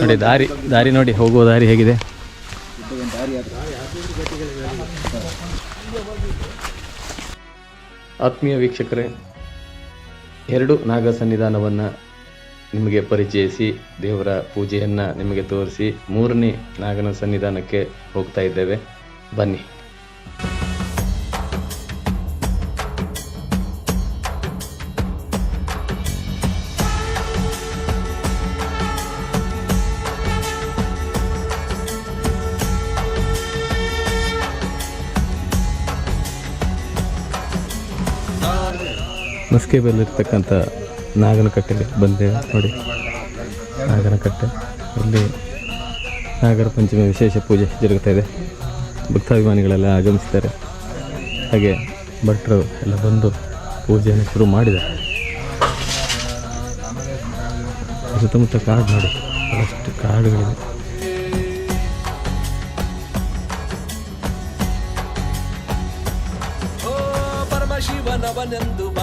ನೋಡಿ, ದಾರಿ ದಾರಿ ನೋಡಿ, ಹೋಗುವ ದಾರಿ ಹೇಗಿದೆ? ಆತ್ಮೀಯ ವೀಕ್ಷಕರೇ, ಎರಡು ನಾಗ ಸನ್ನಿಧಾನವನ್ನು ನಿಮಗೆ ಪರಿಚಯಿಸಿ, ದೇವರ ಪೂಜೆಯನ್ನು ನಿಮಗೆ ತೋರಿಸಿ, ಮೂರನೇ ನಾಗನ ಸನ್ನಿಧಾನಕ್ಕೆ ಹೋಗ್ತಾ ಇದ್ದೇವೆ. ಬನ್ನಿ. ಮಸ್ಕೆಬಲ್ಲಿರ್ತಕ್ಕಂಥ ನಾಗನಕಟ್ಟೆಗೆ ಬಂದೆ ನೋಡಿ. ನಾಗನಕಟ್ಟೆ. ಇಲ್ಲಿ ನಾಗರ ಪಂಚಮಿ ವಿಶೇಷ ಪೂಜೆ ಜರುಗುತ್ತಾ ಇದೆ. ಭಕ್ತಾಭಿಮಾನಿಗಳೆಲ್ಲ ಆಗಮಿಸ್ತಾರೆ. ಹಾಗೆ ಭಟ್ರು ಎಲ್ಲ ಬಂದು ಪೂಜೆಯನ್ನು ಶುರು ಮಾಡಿದ್ದಾರೆ. ಸುತ್ತಮುತ್ತ ಕಾಡು ನೋಡಿ. ಬಹಳಷ್ಟು ಕಾಡುಗಳಿದೆ ಓ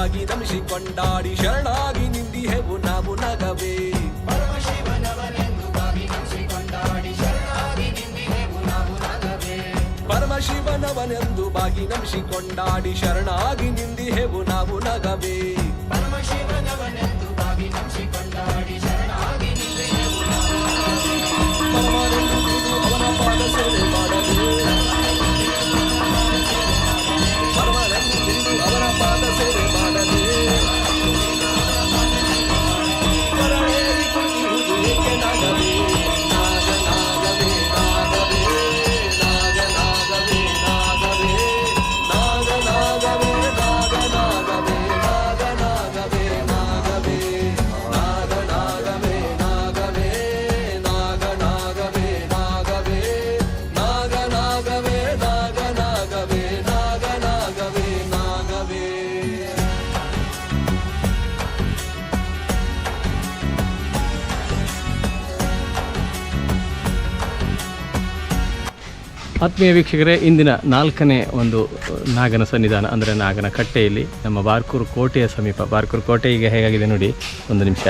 ಬಾಗಿ ನಮಿಸಿ ಕೊಂಡಾಡಿ ಶರಣಾಗಿ ನಿಂದಿಹೆವು ನಾವು ನಗವೇ. ಪರಮಶಿವನವನೆಂದು ಬಾಗಿ ನಮಿಸಿ ಕೊಂಡಾಡಿ ಶರಣಾಗಿ ನಿಂದಿಹೆವು ನಾವು ನಗವೇ. ಪರಮಶಿವನವನೆಂದು ಬಾಗಿ ಪಾದ ನಾವು ಮಾಡಲು ಆತ್ಮೀಯ ವೀಕ್ಷಕರೇ, ಇಂದಿನ ನಾಲ್ಕನೇ ಒಂದು ನಾಗನ ಸನ್ನಿಧಾನ, ಅಂದರೆ ನಾಗನ ಕಟ್ಟೆಯಲ್ಲಿ ನಮ್ಮ ಬಾರ್ಕೂರು ಕೋಟೆಯ ಸಮೀಪ. ಬಾರ್ಕೂರು ಕೋಟೆ ಈಗ ಹೇಗಾಗಿದೆ ನೋಡಿ, ಒಂದು ನಿಮಿಷ.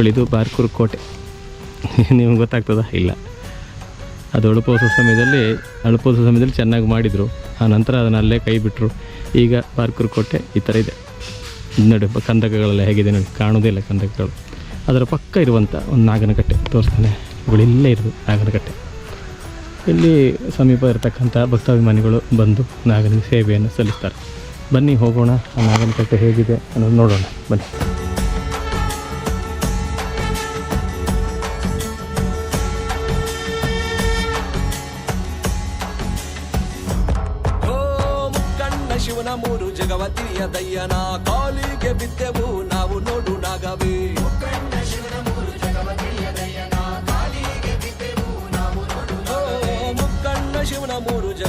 ಉಳಿದು ಬಾರ್ಕೂರು ಕೋಟೆ. ನಿಮ್ಗೆ ಗೊತ್ತಾಗ್ತದ? ಇಲ್ಲ. ಅದು ಅಳುಪೋತ್ಸವ ಸಮಯದಲ್ಲಿ ಅಳುಪೋತ್ಸವ ಸಮಯದಲ್ಲಿ ಚೆನ್ನಾಗಿ ಮಾಡಿದರು. ಆ ನಂತರ ಅದನ್ನು ಅಲ್ಲೇ ಕೈ ಬಿಟ್ಟರು ಈಗ ಬಾರ್ಕೂರು ಕೋಟೆ ಈ ಥರ ಇದೆ. ನೋಡಿ ಕಂದಕಗಳೆಲ್ಲ ಹೇಗಿದೆ ನೋಡಿ, ಕಾಣೋದೇ ಇಲ್ಲ ಕಂದಕಗಳು. ಅದರ ಪಕ್ಕ ಇರುವಂಥ ಒಂದು ನಾಗನಕಟ್ಟೆ ತೋರಿಸ್ತಾನೆ. ಉಳಿಲ್ಲೇ ಇರೋದು ನಾಗನಕಟ್ಟೆ ಇಲ್ಲಿ ಸಮೀಪ ಇರತಕ್ಕಂಥ ಭಕ್ತಾಭಿಮಾನಿಗಳು ಬಂದು ನಾಗನಿಗೆ ಸೇವೆಯನ್ನು ಸಲ್ಲಿಸ್ತಾರೆ. ಬನ್ನಿ ಹೋಗೋಣ, ಆ ನಾಗನಕಟ್ಟೆ ಹೇಗಿದೆ ಅನ್ನೋದು ನೋಡೋಣ. ಬನ್ನಿ. ಶಿವನ ಮೂರು ಜಗವತಿಯ ದಯ್ಯನ ಕಾಲಿಗೆ ಬಿದ್ದೆವು.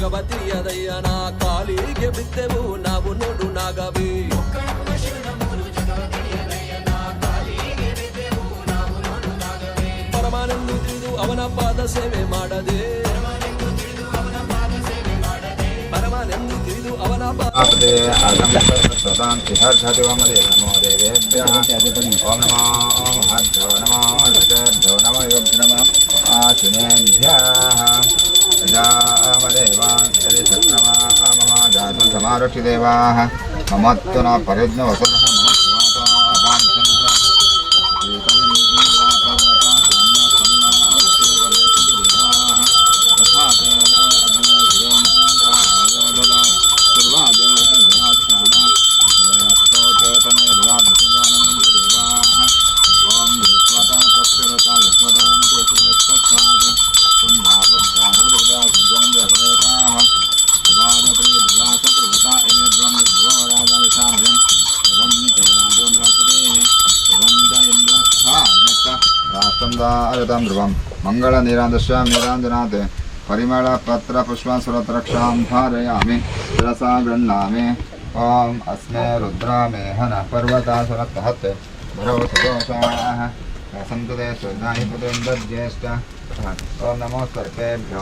ಭಗವತಿಯದಯ್ಯನ ಕಾಲಿಗೆ ಬಿದ್ದೆವು. ನಾವು ನೋಡು ನಾಗವಿ. ಪರಮಾನೆಂದು ತಿಳಿದು ಅವನ ಪಾದ ಸೇವೆ ಮಾಡದೆ. ಪರಮಾನೆಂದು ತಿಳಿದು ಅವನ ಓಂ ನಮೋ ಓಂ ಹರ್ಧೋ ನಮೋ ನಮೋ ನಮೋ ಯೋಗ್ಯ ನಮೋ. ಆಚುನೇಭ್ಯ नमो हर्षेभ्यो नमो योभ्यो नमः आशिनेभ्यः प्रजामदेवान् यदि शक्रमा मम जातं समारक्षिदेवाः मम तु न परिज्ञवसुरः समेतां ध्रुवं मङ्गलनीरादश्यां नीराञ्जनात् परिमलपत्रपुष्पां सुरत्रक्षां धारयामि। रसा गृह्णामि। ॐ अस्मे रुद्रामेहन पर्वतासुरतहत्। भरौ सुदोषाणाः सन्तुते सुदायि पुत्रं दज्येष्ठ ॐ नमो सर्पेभ्यो।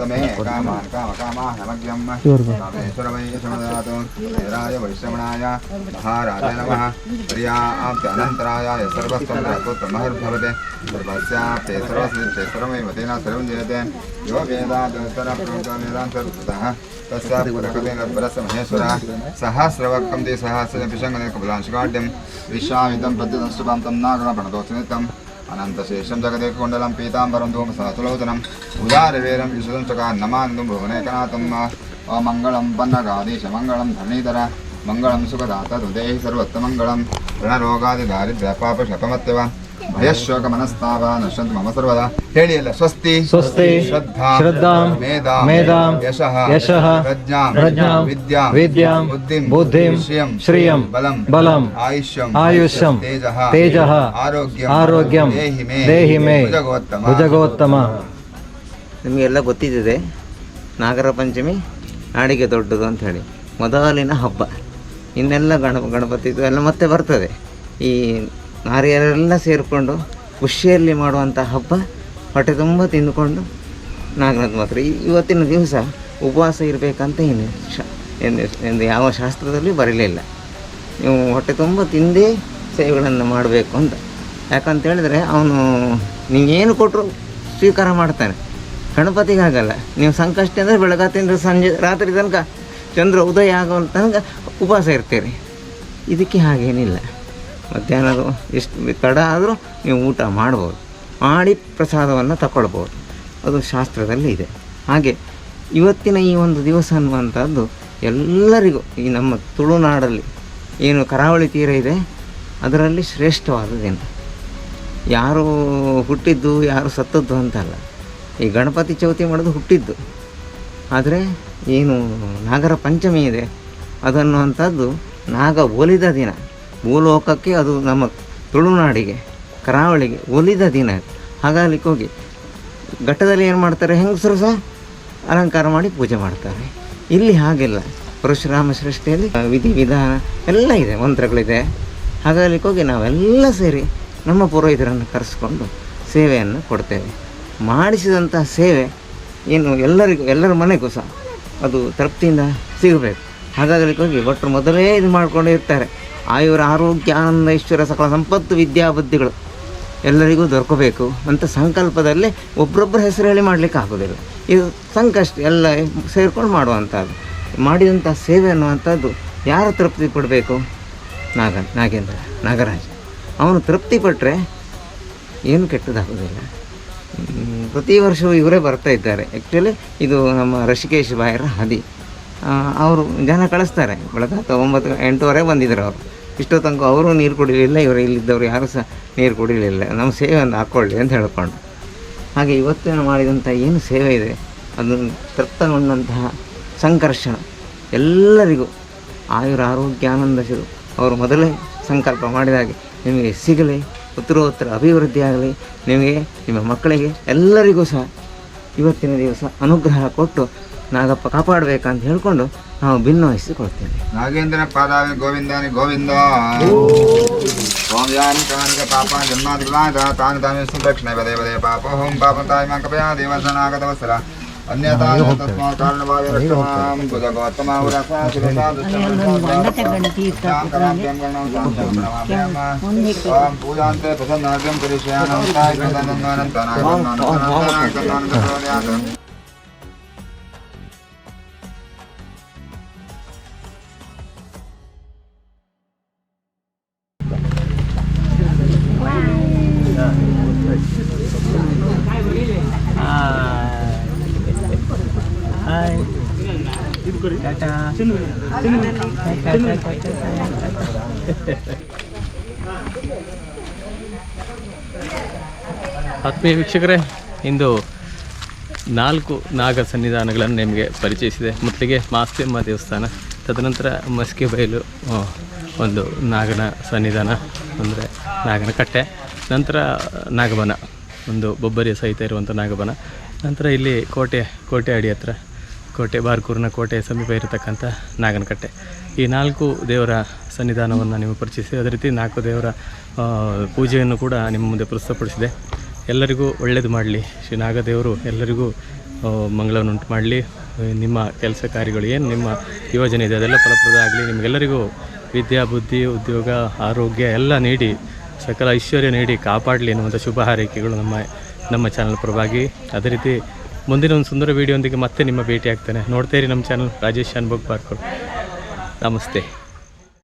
तमे कामान कामकामाः नमग्यं कामेश्वरवैश्वमदातो वीराय वैश्रवणाय महाराजाय नमः प्रियाप्त्यनन्तरायाय सर्वस्वं राकोत्तमहर्भवते सर्वस्याप्ते सर्वस्ते सर्वमेव तेन सर्वं जयते यो वेदान्तरप्रभुतवेदान्तः तस्यापुरकवेलपरस्य महेश्वरः सहस्रवक्तं ते सहस्रपिशङ्गकबलांशुकाढ्यं विश्वामिदं प्रत्युदंशुपां तं नागणपणदोषनितं అనంతశేషం జగదేకుండలం పీతాంబరం ధూమ సహతులౌతనం ఉదారవేరం విశుదం చకాన్నమానందం భువనేకనాథం మంగళం పన్నగాదీశ మంగళం ధనీధర మంగళం సుఖదాత హృదయ సర్వత్వమంగళం రుణరోగాది దారిద్ర్య పాప శపమత్యవ ಭಯಶೋಕ ಮನಸ್ತಾವ ನಶಂತ ಮಮ ಸರ್ವದಾ ಹೇಳಿ ಅಲ್ಲ ಸ್ವಸ್ತಿ. ಸ್ವಸ್ತಿ. ಶ್ರದ್ಧಾ. ಶ್ರದ್ಧಾ. ಮೇಧಾ. ಮೇಧಾ. ಯಶಃ. ಯಶಃ. ಪ್ರಜ್ಞಾ. ಪ್ರಜ್ಞಾ. ವಿದ್ಯಾ. ವಿದ್ಯಾ. ಬುದ್ಧಿಂ. ಬುದ್ಧಿಂ. ಶ್ರೀಯಂ. ಶ್ರೀಯಂ. ಬಲಂ. ಬಲಂ. ಆಯುಷ್ಯಂ. ಆಯುಷ್ಯಂ. ತೇಜಃ. ತೇಜಃ. ಆರೋಗ್ಯ. ಆರೋಗ್ಯಂ. ದೇಹಿ ಮೇ ದೇಹಿ ಮೇ ಭುಜಗೋತ್ತಮ. ಭುಜಗೋತ್ತಮ. ನಿಮಗೆಲ್ಲ ಗೊತ್ತಿದ್ದಿದೆ. ನಾಗರ ಪಂಚಮಿ ನಾಡಿಗೆ ದೊಡ್ಡದು ಅಂತ ಹೇಳಿ. ಮೊದಲಿನ ಹಬ್ಬ. ಇನ್ನೆಲ್ಲ ಗಣ ಗಣಪತಿದು ಎಲ್ಲ ಮತ್ತೆ ಬರ್ತದೆ. ಈ ನಾರಿಯರೆಲ್ಲ ಸೇರಿಕೊಂಡು ಖುಷಿಯಲ್ಲಿ ಮಾಡುವಂಥ ಹಬ್ಬ ಹೊಟ್ಟೆ ತುಂಬ ತಿಂದುಕೊಂಡು ನಾಗನಾಥ ಮಾತ್ರ, ಇವತ್ತಿನ ದಿವಸ ಉಪವಾಸ ಇರಬೇಕಂತ ಏನು ಶ ಎಂದು ಯಾವ ಶಾಸ್ತ್ರದಲ್ಲಿ ಬರಲಿಲ್ಲ ನೀವು ಹೊಟ್ಟೆ ತುಂಬ ತಿಂದೇ ಸೇವೆಗಳನ್ನು ಮಾಡಬೇಕು ಅಂತ. ಯಾಕಂತ ಹೇಳಿದ್ರೆ ಅವನು ನೀವೇನು ಕೊಟ್ಟರು ಸ್ವೀಕಾರ ಮಾಡ್ತಾನೆ. ಗಣಪತಿಗಾಗಲ್ಲ. ನೀವು ಸಂಕಷ್ಟ ಅಂದರೆ ಬೆಳಗಾತಿಂದ ಸಂಜೆ ರಾತ್ರಿ ತನಕ ಚಂದ್ರ ಉದಯ ಆಗೋ ತನಕ ಉಪವಾಸ ಇರ್ತೀರಿ. ಇದಕ್ಕೆ ಹಾಗೇನಿಲ್ಲ. ಮಧ್ಯಾಹ್ನದ ಎಷ್ಟು ತಡ ಆದರೂ ನೀವು ಊಟ ಮಾಡ್ಬೋದು. ಮಾಡಿ ಪ್ರಸಾದವನ್ನು ತಗೊಳ್ಬೋದು ಅದು ಶಾಸ್ತ್ರದಲ್ಲಿ ಇದೆ. ಹಾಗೆ ಇವತ್ತಿನ ಈ ಒಂದು ದಿವಸ ಅನ್ನುವಂಥದ್ದು ಎಲ್ಲರಿಗೂ ಈ ನಮ್ಮ ತುಳುನಾಡಲ್ಲಿ ಏನು ಕರಾವಳಿ ತೀರ ಇದೆ, ಅದರಲ್ಲಿ ಶ್ರೇಷ್ಠವಾದ ದಿನ ಯಾರು ಹುಟ್ಟಿದ್ದು, ಯಾರು ಸತ್ತದ್ದು ಅಂತಲ್ಲ. ಈ ಗಣಪತಿ ಚೌತಿ ಮಾಡೋದು ಹುಟ್ಟಿದ್ದು. ಆದರೆ ಏನು ನಾಗರ ಪಂಚಮಿ ಇದೆ. ಅದನ್ನುವಂಥದ್ದು ನಾಗ ಒಲಿದ ದಿನ. ಭೂಲೋಕಕ್ಕೆ ಅದು ನಮ್ಮ ತುಳುನಾಡಿಗೆ, ಕರಾವಳಿಗೆ ಒಲಿದ ದಿನ ಹಾಗಾಗಿ ಹೋಗಿ ಘಟ್ಟದಲ್ಲಿ ಏನು ಮಾಡ್ತಾರೆ? ಹೆಂಗಸರು ಸಹ ಅಲಂಕಾರ ಮಾಡಿ ಪೂಜೆ ಮಾಡ್ತಾರೆ. ಇಲ್ಲಿ ಹಾಗೆಲ್ಲ ಪರಶುರಾಮ ಸೃಷ್ಟಿಯಲ್ಲಿ ವಿಧಿ ವಿಧಾನ ಎಲ್ಲ ಇದೆ, ಮಂತ್ರಗಳಿದೆ. ಹಾಗಾಗಿ ಹೋಗಿ ನಾವೆಲ್ಲ ಸೇರಿ ನಮ್ಮ ಪುರೋಹಿತರನ್ನು ಕರೆಸ್ಕೊಂಡು ಸೇವೆಯನ್ನು ಕೊಡ್ತೇವೆ. ಮಾಡಿಸಿದಂಥ ಸೇವೆ ಏನು ಎಲ್ಲರಿಗೂ, ಎಲ್ಲರ ಮನೆಗೂ ಸಹ ಅದು ತೃಪ್ತಿಯಿಂದ ಸಿಗಬೇಕು. ಹಾಗಾಗಲಿಕ್ಕೆ ಹೋಗಿ ಒಟ್ಟು ಮೊದಲೇ ಇದು ಮಾಡಿಕೊಂಡು ಇರ್ತಾರೆ. ಆಯುರ ಆರೋಗ್ಯ ಆನಂದ ಐಶ್ವರ್ಯ ಸಕಲ ಸಂಪತ್ತು ವಿದ್ಯಾಬುದ್ಧಿಗಳು ಎಲ್ಲರಿಗೂ ದೊರಕಬೇಕು ಅಂತ ಸಂಕಲ್ಪದಲ್ಲಿ ಒಬ್ಬರೊಬ್ಬರ ಹೆಸರು ಹೇಳಿ ಮಾಡಲಿಕ್ಕೆ ಆಗೋದಿಲ್ಲ. ಇದು ಸಂಕಷ್ಟ, ಎಲ್ಲ ಸೇರ್ಕೊಂಡು ಮಾಡುವಂಥದ್ದು, ಮಾಡಿದಂಥ ಸೇವೆ ಅನ್ನುವಂಥದ್ದು ಯಾರು ತೃಪ್ತಿ ಪಡಬೇಕು? ನಾಗ, ನಾಗೇಂದ್ರ, ನಾಗರಾಜ್. ಅವನು ತೃಪ್ತಿ ಪಟ್ಟರೆ ಏನು ಕೆಟ್ಟದಾಗೋದಿಲ್ಲ. ಪ್ರತಿ ವರ್ಷವೂ ಇವರೇ ಬರ್ತಾ ಇದ್ದಾರೆ. ಆ್ಯಕ್ಚುಲಿ ಇದು ನಮ್ಮ ರಷಿಕೇಶ್ ಬಾಯರ ಹದಿ. ಅವರು ಜನ ಕಳಿಸ್ತಾರೆ. ಬೆಳಗ್ಗೆ ಒಂಬತ್ತು ಎಂಟೂವರೆಗೆ ಬಂದಿದ್ದಾರೆ ಅವರು. ಇಷ್ಟೋ ತನಕ ಅವರು ನೀರು ಕುಡಿಲಿಲ್ಲ, ಇವರು ಇಲ್ಲಿದ್ದವರು ಯಾರು ಸಹ ನೀರು ಕುಡಿಲಿಲ್ಲ. ನಮ್ಮ ಸೇವೆಯನ್ನು ಹಾಕ್ಕೊಳ್ಳಿ ಅಂತ ಹೇಳ್ಕೊಂಡು. ಹಾಗೆ ಇವತ್ತಿನ ಮಾಡಿದಂಥ ಏನು ಸೇವೆ ಇದೆ? ಅದನ್ನು ತೃಪ್ತಗೊಂಡಂತಹ ಸಂಕರ್ಷಣ ಎಲ್ಲರಿಗೂ ಆಯುರ ಆರೋಗ್ಯ ಆನಂದ ಅವರು ಮೊದಲೇ ಸಂಕಲ್ಪ ಮಾಡಿದ ಹಾಗೆ ನಿಮಗೆ ಸಿಗಲಿ, ಉತ್ತರೋತ್ತರ ಅಭಿವೃದ್ಧಿ ಆಗಲಿ, ನಿಮಗೆ ನಿಮ್ಮ ಮಕ್ಕಳಿಗೆ ಎಲ್ಲರಿಗೂ ಸಹ ಇವತ್ತಿನ ದಿವಸ ಅನುಗ್ರಹ ಕೊಟ್ಟು ನಾಗಪ್ಪ ಕಾಪಾಡಬೇಕಂತ ಹೇಳಿಕೊಂಡು ಭಿನ್ನ ವಹಿಸಿ ಕೊಡ್ತೇನೆ ನಾಗೇಂದ್ರ ಪಾದಾವಿ ಗೋವಿಂದಾನಿ ಗೋವಿಂದ ಓಂ ಕಾನಿಕ ಪಾಪ ಜನ್ಮಾದಿಲಾದ ತಾನು ತಾಮೇಶ್ವರ ದಕ್ಷಿಣ ಪದೇ ಪದೇ ಪಾಪ ಓಂ ಪಾಪ ತಾಯಿ ಮಂಕಪಯ ದೇವಸನಾಗತ ವಸಲ ಅನ್ಯತಾ ತಸ್ಮಾತ್ ಕಾರಣಭಾವ ರಕ್ಷಮಾಂ ಭುಜಗೋತ್ತಮಾವು ರಕ್ಷಾ ಸುರಸಾ ಓಂ ಪೂಜಾಂತೆ ಪ್ರಸನ್ನಾಗ್ಯಂ ಕರಿಷ್ಯಾನಂ ತಾಯಿ ಕೃತನಂದಾನಂತನಾಗಂ ನಾನಂತನಾಗಂ ನಾನಂತನಾಗಂ ಆತ್ಮೀಯ ವೀಕ್ಷಕರೇ, ಇಂದು ನಾಲ್ಕು ನಾಗ ಸನ್ನಿಧಾನಗಳನ್ನು ನಿಮಗೆ ಪರಿಚಯಿಸಿದೆ. ಮೊದಲಿಗೆ ಮಾಸ್ತಿಮ್ಮ ದೇವಸ್ಥಾನ, ತದನಂತರ ಮಸ್ಕಿ ಬಯಲು ಒಂದು ನಾಗನ ಸನ್ನಿಧಾನ, ಅಂದರೆ ನಾಗನ ಕಟ್ಟೆ, ನಂತರ ನಾಗಬನ, ಒಂದು ಬೊಬ್ಬರಿಯ ಸಹಿತ ಇರುವಂಥ ನಾಗಬನ, ನಂತರ ಇಲ್ಲಿ ಕೋಟೆ ಕೋಟೆ ಅಡಿ ಹತ್ರ ಕೋಟೆ, ಬಾರ್ಕೂರಿನ ಕೋಟೆ ಸಮೀಪ ಇರತಕ್ಕಂಥ ನಾಗನಕಟ್ಟೆ. ಈ ನಾಲ್ಕು ದೇವರ ಸನ್ನಿಧಾನವನ್ನು ನೀವು ಪರಿಚಯಿಸಿ, ಅದೇ ರೀತಿ ನಾಲ್ಕು ದೇವರ ಪೂಜೆಯನ್ನು ಕೂಡ ನಿಮ್ಮ ಮುಂದೆ ಪ್ರಸ್ತುತಪಡಿಸಿದೆ. ಎಲ್ಲರಿಗೂ ಒಳ್ಳೆಯದು ಮಾಡಲಿ. ಶ್ರೀ ನಾಗದೇವರು ಎಲ್ಲರಿಗೂ ಮಂಗಳವನ್ನುಂಟು ಮಾಡಲಿ. ನಿಮ್ಮ ಕೆಲಸ ಕಾರ್ಯಗಳು ಏನು, ನಿಮ್ಮ ಯೋಜನೆ ಇದೆ, ಅದೆಲ್ಲ ಫಲಪ್ರದ ಆಗಲಿ. ನಿಮಗೆಲ್ಲರಿಗೂ ವಿದ್ಯಾ, ಬುದ್ಧಿ, ಉದ್ಯೋಗ, ಆರೋಗ್ಯ ಎಲ್ಲ ನೀಡಿ, ಸಕಲ ಐಶ್ವರ್ಯ ನೀಡಿ ಕಾಪಾಡಲಿ ಎನ್ನುವಂಥ ಶುಭ ಹಾರೈಕೆಗಳು ನಮ್ಮ ನಮ್ಮ ಚಾನಲ್ ಪರವಾಗಿ. ಅದೇ ರೀತಿ ಮುಂದಿನ ಒಂದು ಸುಂದರ ವೀಡಿಯೋದೊಂದಿಗೆ ಮತ್ತೆ ನಿಮ್ಮ ಭೇಟಿ ಆಗ್ತೇನೆ ನೋಡ್ತಾ ಇರಿ ನಮ್ಮ ಚಾನಲ್ ರಾಜೇಶ್ ಅನ್ಬೋಗ್ ಪಾರ್ಕರ್ ನಮಸ್ತೆ.